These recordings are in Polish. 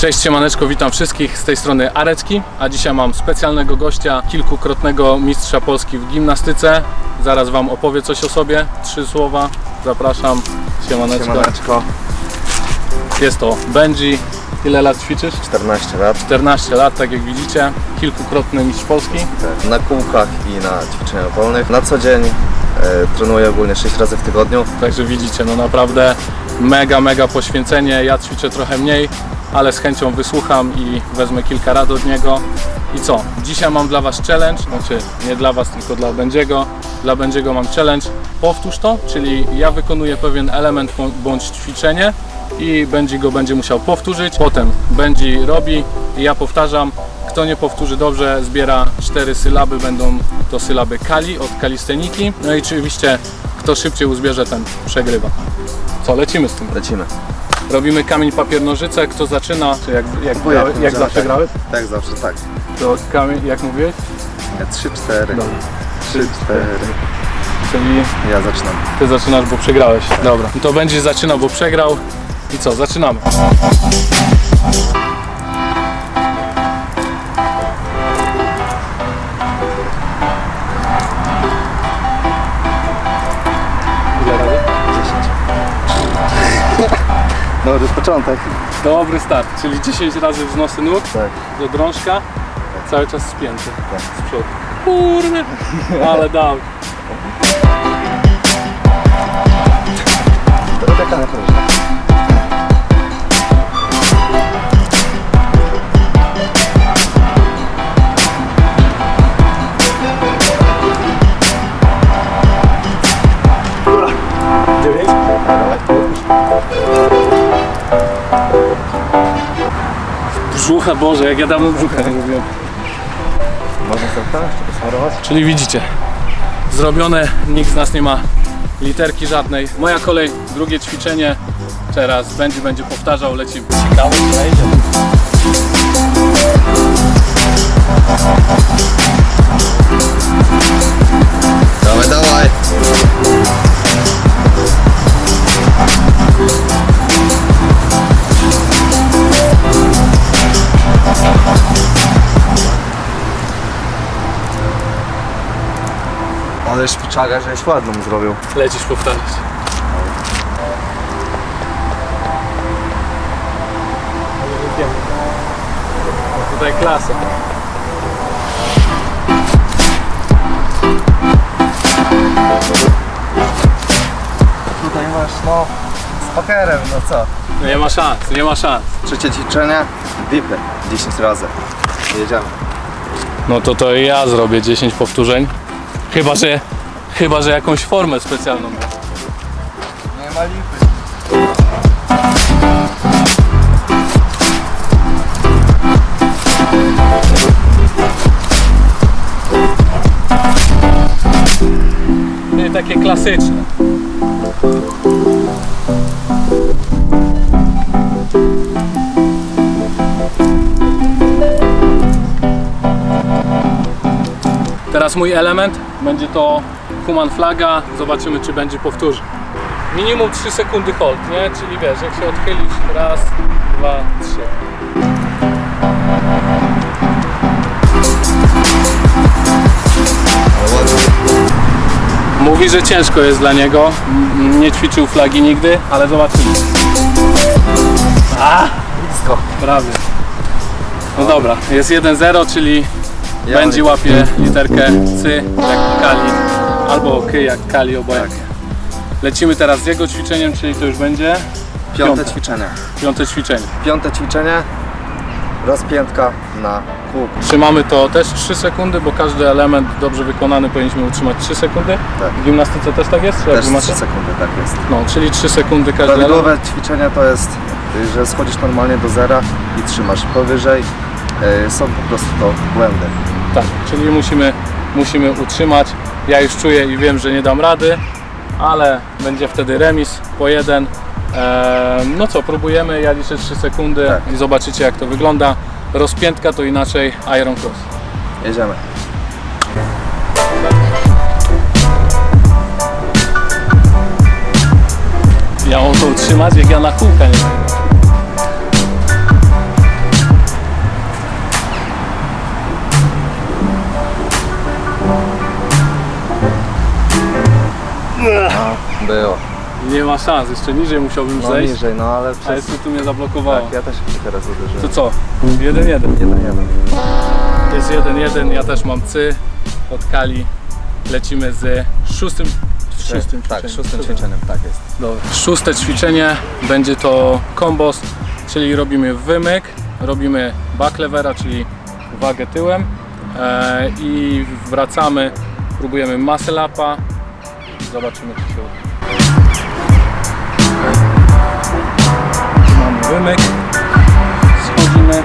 Cześć, siemaneczko, witam wszystkich z tej strony Arecki, a dzisiaj mam specjalnego gościa, kilkukrotnego mistrza Polski w gimnastyce. Zaraz Wam opowie coś o sobie, trzy słowa, zapraszam, siemaneczko. Siemaneczko, Jest to Benji, ile lat ćwiczysz? 14 lat. 14 lat, tak jak widzicie, kilkukrotny mistrz Polski. Na kółkach i na ćwiczeniach wolnych. Na co dzień e, trenuję ogólnie 6 razy w tygodniu. Także widzicie, no naprawdę mega, mega poświęcenie. Ja ćwiczę trochę mniej, ale z chęcią wysłucham i wezmę kilka rad od niego. I co? Dzisiaj mam dla Was challenge, znaczy nie dla Was, tylko dla Będziego. Dla Będziego mam challenge. Powtórz to, czyli ja wykonuję pewien element bą- bądź ćwiczenie i będzie go będzie musiał powtórzyć. Potem będzie robi i ja powtarzam. Kto nie powtórzy dobrze, zbiera cztery sylaby, będą to sylaby kali od kalisteniki. No i oczywiście kto szybciej uzbierze, ten przegrywa. Co, lecimy z tym. Lecimy. Robimy kamień, papier, nożyce. Kto zaczyna, czy jak, jak, grałeś, jak zawsze grałeś, Tak, zawsze tak. to kamień, jak mówiłeś, 3-4. Dobra. 3-4. czyli Ja zaczynam. ty zaczynasz, bo przegrałeś. Dobra, No to będzie zaczynał, bo przegrał. I co, zaczynamy. Dobry początek. Dobry start, czyli 10 razy wznosy nóg Tak. do drążka, cały czas spięty Tak. z przodu. Kurde, ale dał. Taka na. Brzucha, Boże, jak ja dawno brzucha nie robiłem. Można sobie jeszcze posmarować? Czyli widzicie, zrobione, nikt z nas nie ma literki żadnej. Moja kolej, drugie ćwiczenie. Teraz będzie, będzie powtarzał, leci. Wejdzie. Dawaj, dawaj. Ale szpiczaga, żeś ładną mu zrobił. Lecisz powtarzać. No Tutaj klasa. Tutaj masz, no, z pokerem, no co? Nie ma szans, nie ma szans. Trzecie ćwiczenie, dipy, 10 razy. Jedziemy. No to to ja zrobię 10 powtórzeń. Chyba, że chyba, że jakąś formę specjalną. Nie ma lipy. Czyli takie klasyczne. Teraz mój element będzie to human flaga. Zobaczymy czy będzie powtórzy. Minimum 3 sekundy hold, nie? Czyli wiesz, jak się odchylisz raz, dwa, trzy. Mówi, że ciężko jest dla niego. Nie ćwiczył flagi nigdy, ale zobaczymy. A, Blisko. prawie. No dobra, jest 1-0, czyli będzie łapie literkę C jak Kali, albo K jak Kali, obojętnie. Lecimy teraz z jego ćwiczeniem, czyli to już będzie Piąte Piąte. ćwiczenie. piąte ćwiczenie. Piąte ćwiczenie, rozpiętka na kółku. Trzymamy to też 3 sekundy, bo każdy element dobrze wykonany powinniśmy utrzymać 3 sekundy. Tak. W gimnastyce też tak jest? Czy Też jak wy macie? 3 sekundy, tak jest. No, czyli 3 sekundy każdy element. Prawidłowe ćwiczenie to jest, y, że schodzisz normalnie do zera i trzymasz powyżej. Y, Są po prostu to błędy. Tak, czyli musimy, musimy utrzymać. Ja już czuję i wiem, że nie dam rady, ale będzie wtedy remis po jeden. Eee, no co, próbujemy, ja liczę 3 sekundy Tak. i zobaczycie jak to wygląda. Rozpiętka to inaczej Iron Cross. Jedziemy. Ja mam to utrzymać, jak ja na kółka nie szans, jeszcze niżej musiałbym No zejść. niżej, no ale A przez... jeszcze tu mnie zablokowało. Tak, ja też się teraz uderzyłem. To co? Jeden jeden. Jeden. Jest jeden jeden, ja też mam cy od Kali. Lecimy z szóstym, szóstym tak, ćwiczeniem. szóstym ćwiczeniem, tak jest. Dobra. Szóste ćwiczenie będzie to kombos, czyli robimy wymyk, robimy back levera, czyli wagę tyłem e, i wracamy, próbujemy muscle upa. Zobaczymy czy się uda. Tu Mamy wymyk, schodzimy.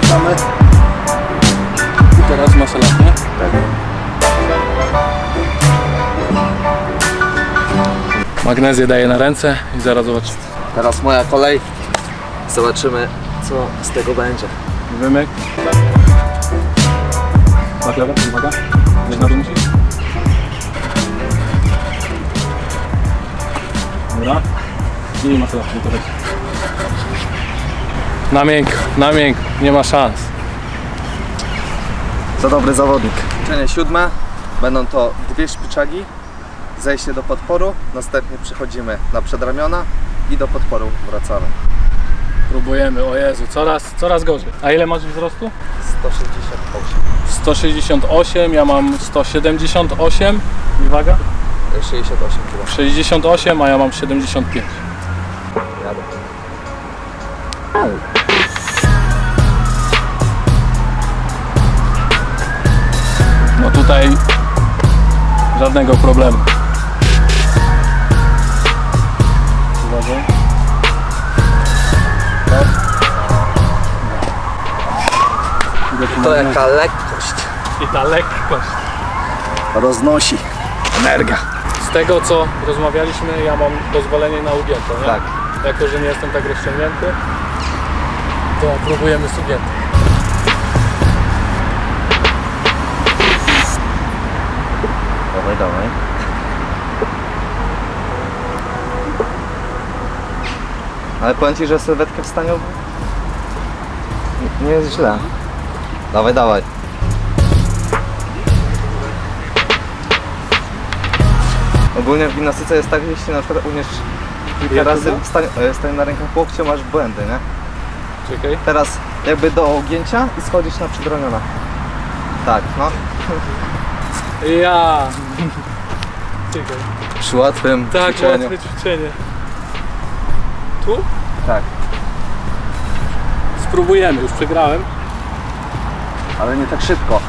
Wracamy. I teraz muscle up, nie? Magnezję daję na ręce i zaraz zobaczymy. Teraz moja kolej. Zobaczymy, co z tego będzie. Wymyk. Back lever, uwaga. Gdzieś na dół musisz. Dobra. I muscle up, to leci. Na miękko, na miękko, nie ma szans. To dobry zawodnik. Ćwiczenie siódme. Będą to dwie szpiczagi, zejście do podporu, następnie przechodzimy na przedramiona i do podporu wracamy. Próbujemy, o Jezu, coraz, coraz gorzej. A ile masz wzrostu? 168. 168, ja mam 178 i waga? 68 kg. 68, a ja mam 75. Jadę. No tutaj żadnego problemu. To jaka lekkość. I ta lekkość. Roznosi. Energia. Z tego co rozmawialiśmy, ja mam pozwolenie na ugięte, nie? Tak. Jako, że nie jestem tak rozciągnięty, to próbujemy z ugiętym. Dawaj, dawaj. Ale powiem Ci, że sylwetkę w stanie nie jest źle. Dawaj, dawaj. Ogólnie w gimnastyce jest tak, jeśli na przykład umiesz kilka Jak to razy było? stań, e, stań na rękach łokcie, masz błędy, nie? Czekaj. Teraz jakby do ugięcia i schodzisz na przedramiona. Tak, no. Ja. Czekaj. Przy łatwym Tak, ćwiczeniu. łatwe ćwiczenie. Tu? Tak, Spróbujemy, już przegrałem. Ale nie tak szybko.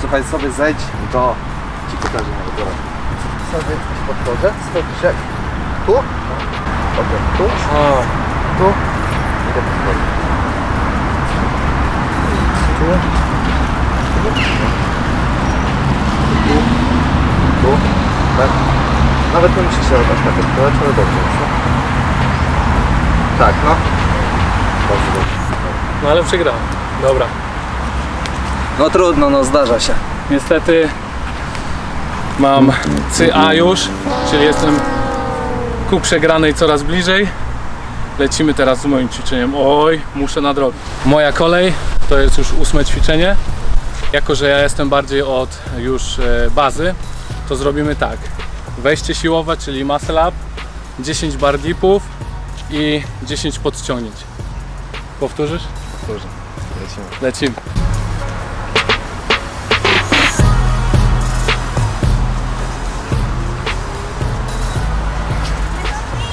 Słuchaj, sobie zejdź do... Ci pokażę na górę. Sobie jesteś pod podporze, schodzisz jak... Tu? Dobra, tu? Tu? I do podpory. Tu? Tu? Tu? Tu? Tak? Nawet nie musisz się aż tak odpychać, ale dobrze jest, no. Tak, no. Bardzo dobrze. No ale przegrałem. Dobra. No trudno, no zdarza się. Niestety mam CA już, czyli jestem ku przegranej coraz bliżej. Lecimy teraz z moim ćwiczeniem. Oj, muszę nadrobić. Moja kolej to jest już ósme ćwiczenie. Jako, że ja jestem bardziej od już e, bazy, to zrobimy tak. Wejście siłowe, czyli muscle up, 10 bar dipów i 10 podciągnięć. Powtórzysz? Dobrze, lecimy. Lecimy.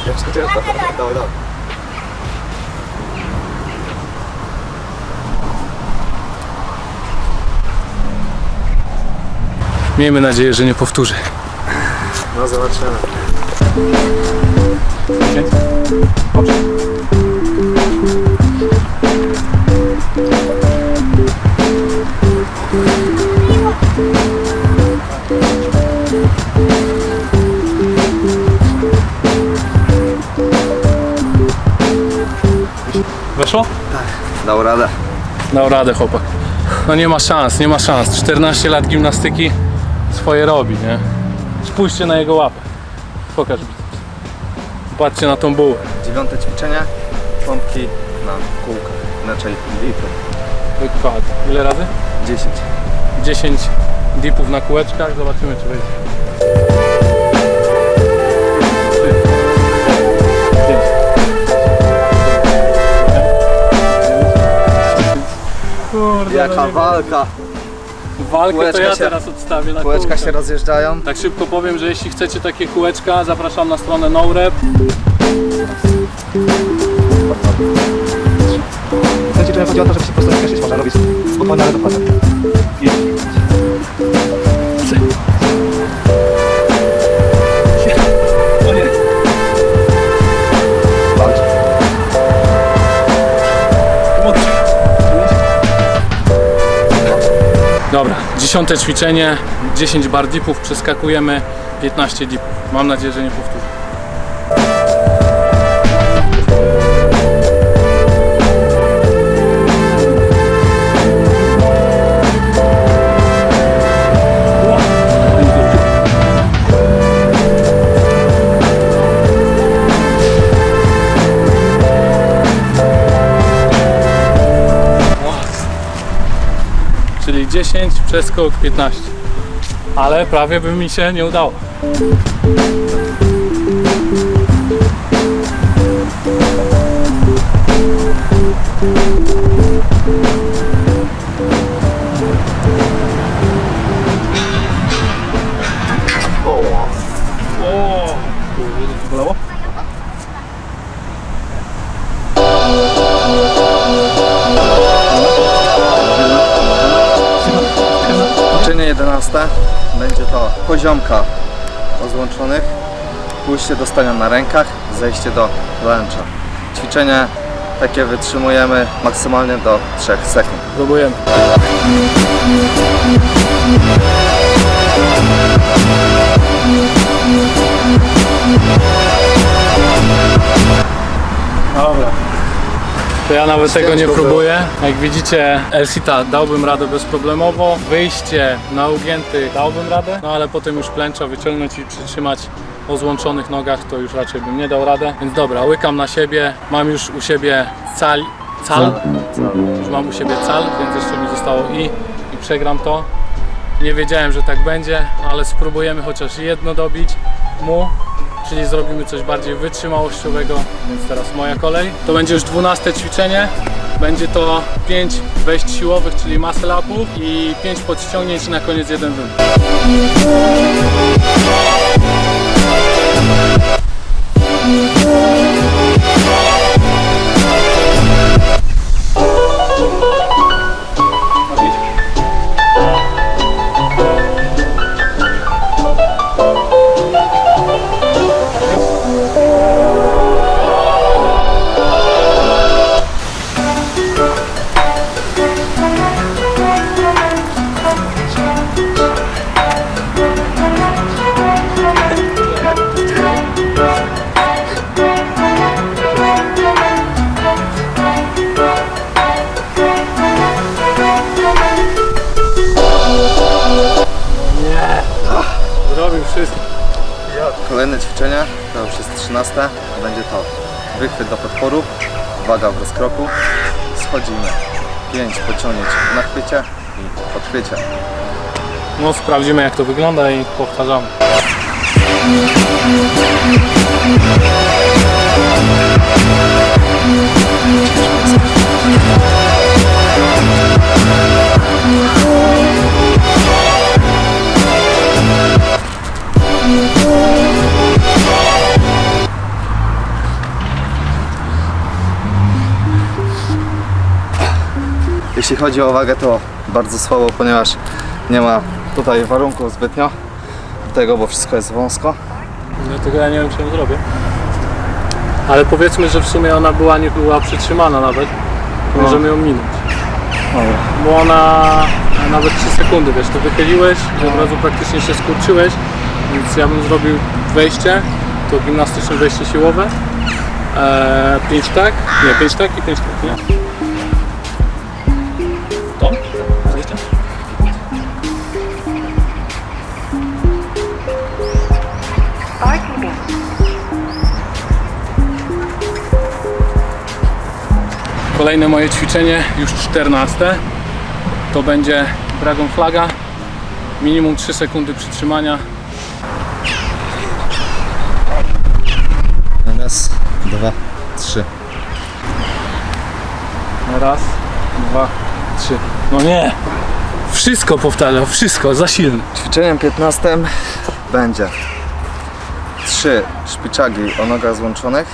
Dawaj. Miejmy nadzieję, że nie powtórzę. No zobaczymy. Weszło? Dał radę. Dał radę chłopak. No nie ma szans, nie ma szans. 14 lat gimnastyki swoje robi, nie? Spójrzcie na jego łapę. Pokaż biceps. Patrzcie na tą bułę. Dziewiąte ćwiczenie. Pompki na kółkach. Inaczej litry. Wykład. Ile razy? 10. 10 dipów na kółeczkach, zobaczymy czy wyjdzie. Jaka nie- walka. Walkę to Kółeczka ja się- teraz odstawię na Kółeczka kółkę. się rozjeżdżają. Tak szybko powiem, że jeśli chcecie takie kółeczka, zapraszam na stronę NoRep. To ćwiczenie chodzi o to, żeby się po prostu rozpieszyć. Można robić spokojnie, ale dokładnie. Dobra, dziesiąte ćwiczenie, 10 bar dipów, przeskakujemy 15 dipów. Mam nadzieję, że nie powtórzę. 10, przeskok 15. Ale prawie by mi się nie udało. To poziomka o złączonych, pójście do stania na rękach, zejście do luncha. Ćwiczenie takie wytrzymujemy maksymalnie do 3 sekund. Próbujemy. To ja nawet tego nie próbuję. Jak widzicie, Elsita dałbym radę bezproblemowo. Wyjście na ugięty dałbym radę, no ale potem już plęcza wyciągnąć i przytrzymać o złączonych nogach to już raczej bym nie dał radę. Więc dobra, łykam na siebie. Mam już u siebie cal, cal, już mam u siebie cal, więc jeszcze mi zostało i i przegram to. Nie wiedziałem, że tak będzie, ale spróbujemy chociaż jedno dobić mu, czyli zrobimy coś bardziej wytrzymałościowego, więc teraz moja kolej. To będzie już 12 ćwiczenie. Będzie to 5 wejść siłowych, czyli muscle upów i 5 podciągnięć i na koniec jeden wymóg. Zrobił Kolejne ćwiczenie, to już jest 13, będzie to wychwyt do podporu, waga w rozkroku, schodzimy. 5 pociągnięć na chwycie i podchwycie. No sprawdzimy jak to wygląda i powtarzamy. Jeśli chodzi o wagę, to bardzo słabo, ponieważ nie ma tutaj warunków zbytnio do tego, bo wszystko jest wąsko. Dlatego ja nie wiem, czy ją zrobię. Ale powiedzmy, że w sumie ona była nie była przytrzymana nawet. No. Możemy ją minąć. Dobra. Bo ona nawet 3 sekundy, wiesz, ty wychyliłeś i od razu praktycznie się skurczyłeś, więc ja bym zrobił wejście, to gimnastyczne wejście siłowe. Eee, 5 tak, nie, 5 tak i 5 tak, nie? Kolejne moje ćwiczenie, już 14. To będzie Dragon Flaga. Minimum 3 sekundy przytrzymania. Raz, dwa, trzy. Raz, dwa, trzy. No nie! Wszystko powtarzam, wszystko, za silny. Ćwiczeniem 15 będzie 3 szpiczagi o nogach złączonych,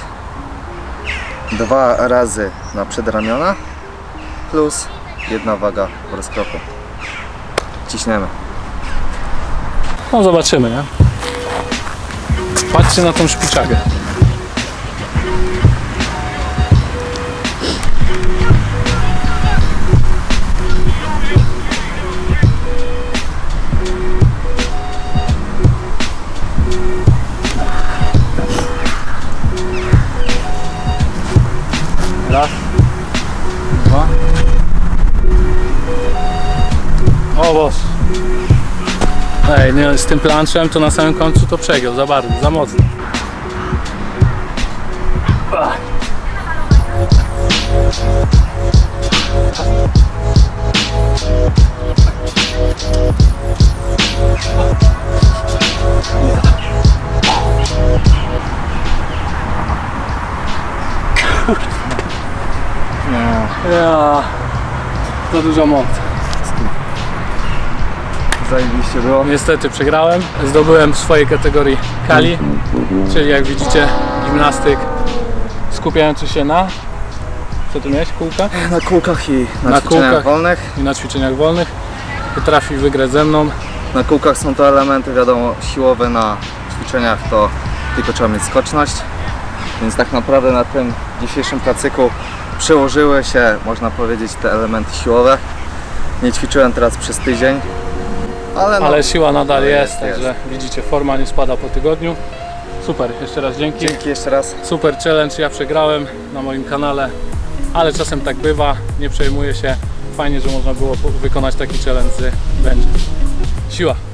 dwa razy na przedramiona plus jedna waga w rozkroku. Ciśniemy. No zobaczymy, nie? Patrzcie na tą szpiczagę. Tym planczem to na samym końcu to przegiął za bardzo, za mocno. Ja, to dużo mocy. Zajebiście było. Niestety przegrałem. Zdobyłem w swojej kategorii Kali, czyli jak widzicie gimnastyk skupiający się na co tu miałeś? Kółka? Na kółkach i na, Na ćwiczeniach kółkach. wolnych. I na ćwiczeniach wolnych. Potrafi wygrać ze mną. Na kółkach są to elementy, wiadomo, siłowe, na ćwiczeniach to tylko trzeba mieć skoczność. Więc tak naprawdę na tym dzisiejszym placyku przełożyły się, można powiedzieć, te elementy siłowe. Nie ćwiczyłem teraz przez tydzień, ale, no, Ale siła nadal jest, jest, także widzicie, forma nie spada po tygodniu. Super, jeszcze raz dzięki. dzięki jeszcze raz. Super challenge, ja przegrałem na moim kanale, ale czasem tak bywa, nie przejmuję się. Fajnie, że można było wykonać taki challenge z Będzie. Siła!